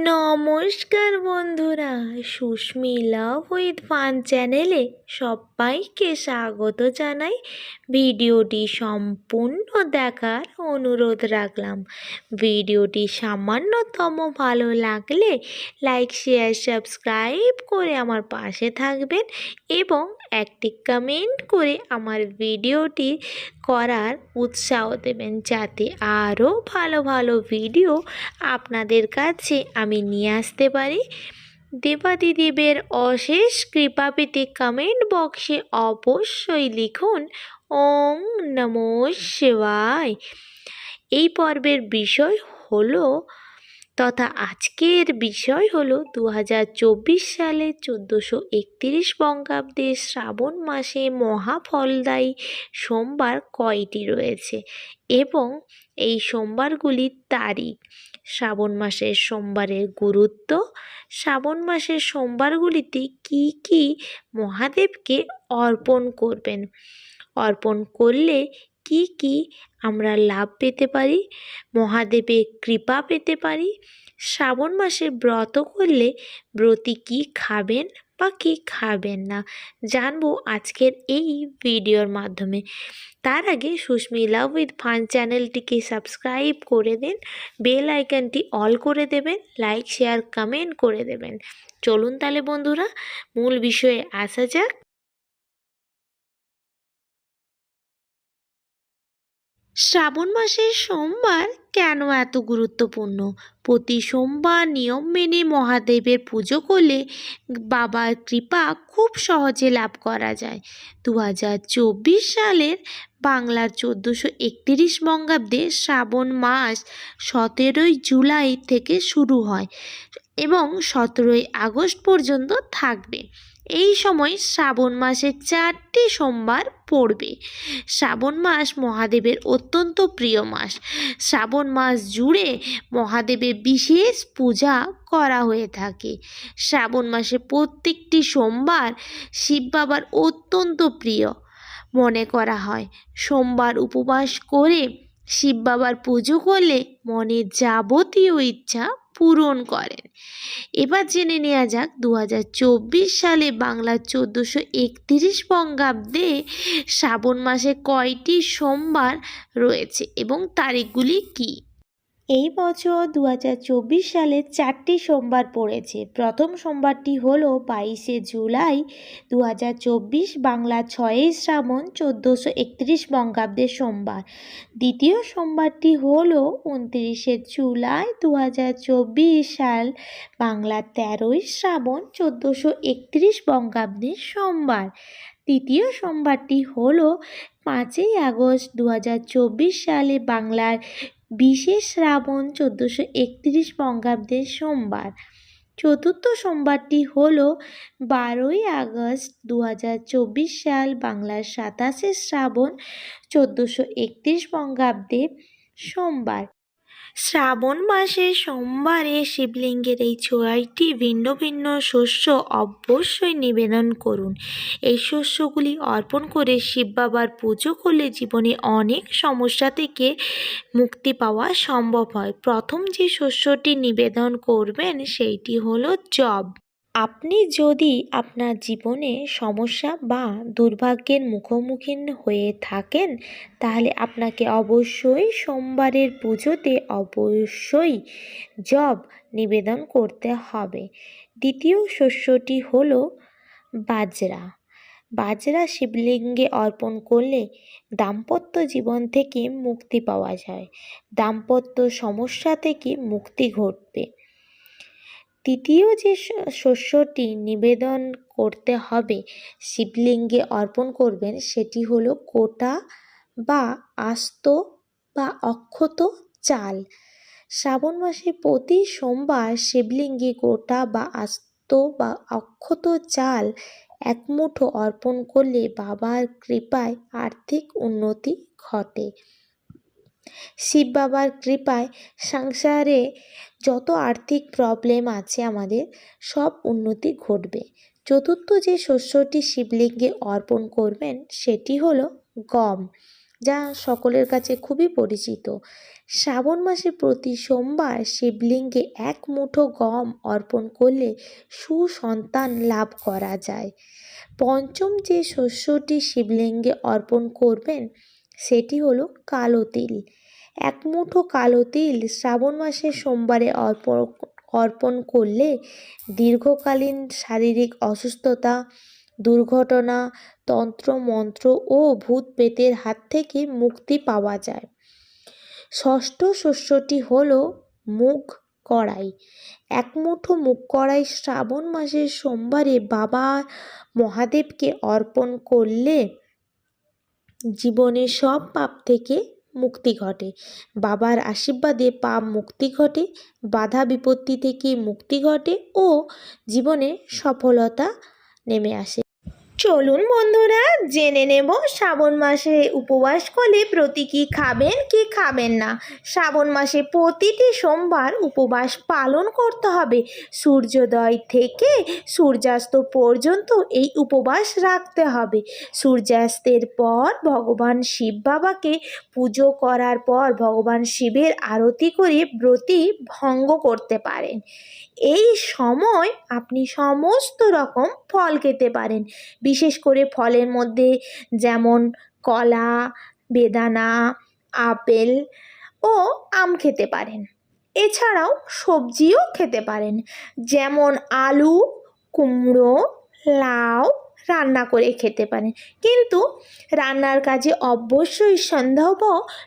নমস্কার বন্ধুরা সুস্মিলা with fun চ্যানেলে সবাইকে স্বাগত জানাই। ভিডিওটি সম্পূর্ণ দেখার অনুরোধ রাখলাম। ভিডিওটি সামান্যতম ভালো লাগলে লাইক, শেয়ার, সাবস্ক্রাইব করে আমার পাশে থাকবেন এবং একটি কমেন্ট করে আমার ভিডিওটি করার উৎসাহ দেবেন যাতে আরও ভালো ভালো ভিডিও আপনাদের কাছে আমি নিয়ে আসতে পারি। দেবাদিদেবের অশেষ কৃপা পেতে কমেন্ট বক্সে অবশ্যই লিখুন ওং নমো শিবায়। এই পর্বের বিষয় হলো তথা আজকের বিষয় হলো দু হাজার চব্বিশ সালে চোদ্দোশো একত্রিশ বঙ্গাব্দে শ্রাবণ মাসে মহাফলদায়ী সোমবার কয়টি রয়েছে এবং এই সোমবারগুলির তারিখ? শ্রাবণ মাসের সোমবারের গুরুত্ব? শ্রাবণ মাসের সোমবারগুলিতে কি কি মহাদেবকে অর্পণ করবেন? অর্পণ করলে কি কি আমরা লাভ পেতে পারি? মহাদেবের কৃপা পেতে পারি? শ্রাবণ মাসে ব্রত করলে ব্রতী কি খাবেন বা কি খাবেন না? জানব আজকের এই ভিডিওর মাধ্যমে। তার আগে সুস্মি লাভ উইথ ফান চ্যানেলটিকে সাবস্ক্রাইব করে দিন। বেল আইকনটি অল করে দেবেন। লাইক, শেয়ার, কমেন্ট করে দেবেন। চলুন তাহলে বন্ধুরা, মূল বিষয়ে আসা যাক। শ্রাবণ মাসের সোমবার কেন এত গুরুত্বপূর্ণ? প্রতি সোমবার নিয়ম মেনে মহাদেবের পুজো করলে বাবার কৃপা খুব সহজে লাভ করা যায়। দু হাজার চব্বিশ সালের বাংলার চোদ্দোশো একতিরিশ বঙ্গাব্দে শ্রাবণ মাস সতেরোই জুলাই থেকে শুরু হয় এবং সতেরোই আগস্ট পর্যন্ত থাকবে। এই সময় শ্রাবণ মাসের চারটি সোমবার পড়বে। শ্রাবণ মাস মহাদেবের অত্যন্ত প্রিয় মাস। শ্রাবণ মাস জুড়ে মহাদেবের বিশেষ পূজা করা হয়ে থাকে। শ্রাবণ মাসে প্রত্যেকটি সোমবার শিব বাবার অত্যন্ত প্রিয় মনে করা হয়। সোমবার উপবাস করে শিব বাবার পুজো করলে মনের যাবতীয় ইচ্ছা পূরণ করেন। এবার জেনে নেওয়া যাক দু হাজার চব্বিশ সালে বাংলা চোদ্দোশো একত্রিশ বঙ্গাব্দে শ্রাবণ মাসে কয়টি সোমবার রয়েছে এবং তারিখগুলি কী? এই বছর দু হাজার চব্বিশ সালে চারটি সোমবার পড়েছে। প্রথম সোমবারটি হলো বাইশে জুলাই দু হাজার চব্বিশ বাংলা ছয়ই শ্রাবণ চোদ্দোশো একত্রিশ বঙ্গাব্দের সোমবার। দ্বিতীয় সোমবারটি হলো উনত্রিশে জুলাই দু হাজার চব্বিশ সাল বাংলা তেরোই শ্রাবণ চোদ্দোশো একত্রিশ বঙ্গাব্দের সোমবার। তৃতীয় সোমবারটি হলো পাঁচই আগস্ট দু হাজার চব্বিশ সালে বাংলার বিশেষ শ্রাবণ চোদ্দোশো একত্রিশ বঙ্গাব্দের সোমবার। চতুর্থ সোমবারটি হল বারোই আগস্ট দু হাজার চব্বিশ সাল, বাংলার সাতাশে শ্রাবণ চোদ্দোশো একত্রিশ বঙ্গাব্দে সোমবার। শ্রাবণ মাসে সোমবারে শিবলিঙ্গের এই ছয়টি ভিন্ন ভিন্ন শস্য অবশ্যই নিবেদন করুন। এই শস্যগুলি অর্পণ করে শিব বাবার পুজো করলে জীবনে অনেক সমস্যা থেকে মুক্তি পাওয়া সম্ভব হয়। প্রথম যে শস্যটি নিবেদন করবেন, সেইটি হলো জব। আপনি যদি আপনার জীবনে সমস্যা বা দুর্ভাগ্যের মুখোমুখি হয়ে থাকেন, তাহলে আপনাকে অবশ্যই সোমবারের পুজোতে অবশ্যই জব নিবেদন করতে হবে। দ্বিতীয় শস্যটি হলো বাজরা। বাজরা শিবলিঙ্গে অর্পণ করলে দাম্পত্য জীবন থেকে মুক্তি পাওয়া যায়। দাম্পত্য সমস্যা থেকে মুক্তি ঘটবে। তৃতীয় যে শস্যটি নিবেদন করতে হবে, শিবলিঙ্গে অর্পণ করবেন, সেটি হলো কোটা বা আস্ত বা অক্ষত চাল। শ্রাবণ মাসে প্রতি সোমবার শিবলিঙ্গে গোটা বা আস্ত বা অক্ষত চাল এক মুঠো অর্পণ করলে বাবার কৃপায় আর্থিক উন্নতি ঘটে। শিব বাবার কৃপায় সংসারে যত আর্থিক প্রবলেম আছে আমাদের, সব উন্নতি ঘটবে। চতুর্থ যে শস্যটি শিবলিঙ্গে অর্পণ করবেন, সেটি হলো গম, যা সকলের কাছে খুবই পরিচিত। শ্রাবণ মাসে প্রতি সোমবার শিবলিঙ্গে এক মুঠো গম অর্পণ করলে সুসন্তান লাভ করা যায়। পঞ্চম যে শস্যটি শিবলিঙ্গে অর্পণ করবেন, সেটি হলো কালো তিল। এক মুঠো কালো তিল শ্রাবণ মাসের সোমবারে অর্পণ অর্পণ করলে দীর্ঘকালীন শারীরিক অসুস্থতা, দুর্ঘটনা তন্ত্র মন্ত্র ও ভূত পেতের হাত থেকে মুক্তি পাওয়া যায়। ষষ্ঠ শস্যটি হল মুখ কড়াই। এক মুঠো মুখ কড়াই শ্রাবণ মাসের সোমবারে বাবা মহাদেবকে অর্পণ করলে জীবনের সব পাপ থেকে মুক্তি ঘটে। বাবার আশীর্বাদে পাপ মুক্তি ঘটে, বাধা বিপত্তি থেকে মুক্তি ঘটে ও জীবনে সফলতা নেমে আসে। চলুন বন্ধুরা, জেনে নেব শ্রাবণ মাসে উপবাস করলে প্রতি কী খাবেন, কি খাবেন না। শ্রাবণ মাসে প্রতিটি সোমবার উপবাস পালন করতে হবে। সূর্যোদয় থেকে সূর্যাস্ত পর্যন্ত এই উপবাস রাখতে হবে। সূর্যাস্তের পর ভগবান শিব বাবাকে পুজো করার পর ভগবান শিবের আরতি করে ব্রতি ভঙ্গ করতে পারেন। এই সময় আপনি সমস্ত রকম ফল খেতে পারেন। বিশেষ করে ফলের মধ্যে যেমন কলা, বেদানা, আপেল ও আম খেতে পারেন। এছাড়াও সবজিও খেতে পারেন। যেমন আলু, কুমড়ো, লাউ রান্না করে খেতে পারেন। কিন্তু রান্নার কাজে অবশ্যই সন্দেহ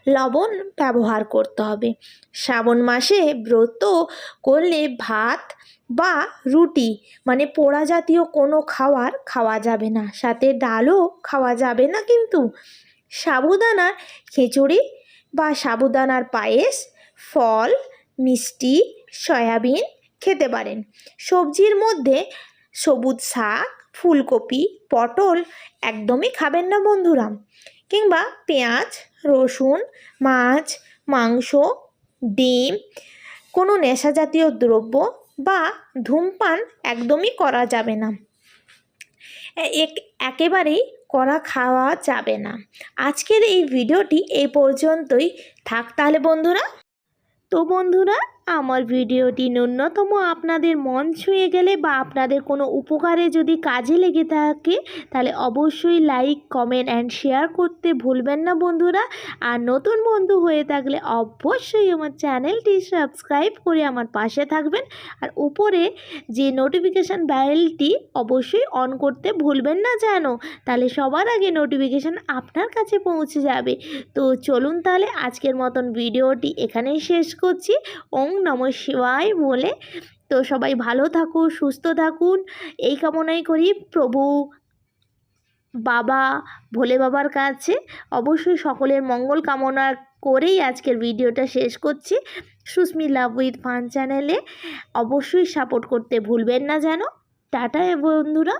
লবণ ব্যবহার করতে হবে। শ্রাবণ মাসে ব্রত করলে ভাত বা রুটি মানে পোড়া জাতীয় কোনো খাবার খাওয়া যাবে না। সাথে ডালও খাওয়া যাবে না কিন্তু। সাবুদানার খিচুড়ি বা সাবুদানার পায়েস, ফল, মিষ্টি, সয়াবিন খেতে পারেন। সবজির মধ্যে সবুজ শাক, ফুলকপি, পটল একদমই খাবেন না বন্ধুরা। কিংবা পেঁয়াজ, রসুন, মাছ, মাংস, ডিম, কোনো নেশা জাতীয় দ্রব্য বা ধূমপান একদমই করা যাবে না। এক- একেবারেই করা খাওয়া যাবে না। আজকের এই ভিডিওটি এই পর্যন্তই। থাক তাহলে বন্ধুরা। তো বন্ধুরা আমার ভিডিওটি ন্যূনতম আপনাদের মন ছুঁয়ে গেলে বা আপনাদের কোনো উপকারে যদি কাজে লেগে থাকে, তাহলে অবশ্যই লাইক, কমেন্ট অ্যান্ড শেয়ার করতে ভুলবেন না বন্ধুরা। আর নতুন বন্ধু হয়ে থাকলে অবশ্যই আমার চ্যানেলটি সাবস্ক্রাইব করে আমার পাশে থাকবেন। আর উপরে যে নোটিফিকেশান বেলটি অবশ্যই অন করতে ভুলবেন না যেন, তাহলে সবার আগে নোটিফিকেশান আপনার কাছে পৌঁছে যাবে। তো চলুন তাহলে আজকের মতন ভিডিওটি এখানেই শেষ করছি। ওং নম শিবায় বলে। তো সবাই ভালো থাকুন, সুস্থ থাকুন। এই কামনাই করি প্রভু বাবা, ভোলে বাবার কাছে। অবশ্যই সকলের মঙ্গল কামনা করেই আজকের ভিডিওটা শেষ করছি। সুস্মি লাভ উইথ ফান চ্যানেলে অবশ্যই সাপোর্ট করতে ভুলবেন না যেন। টাটা বন্ধুরা।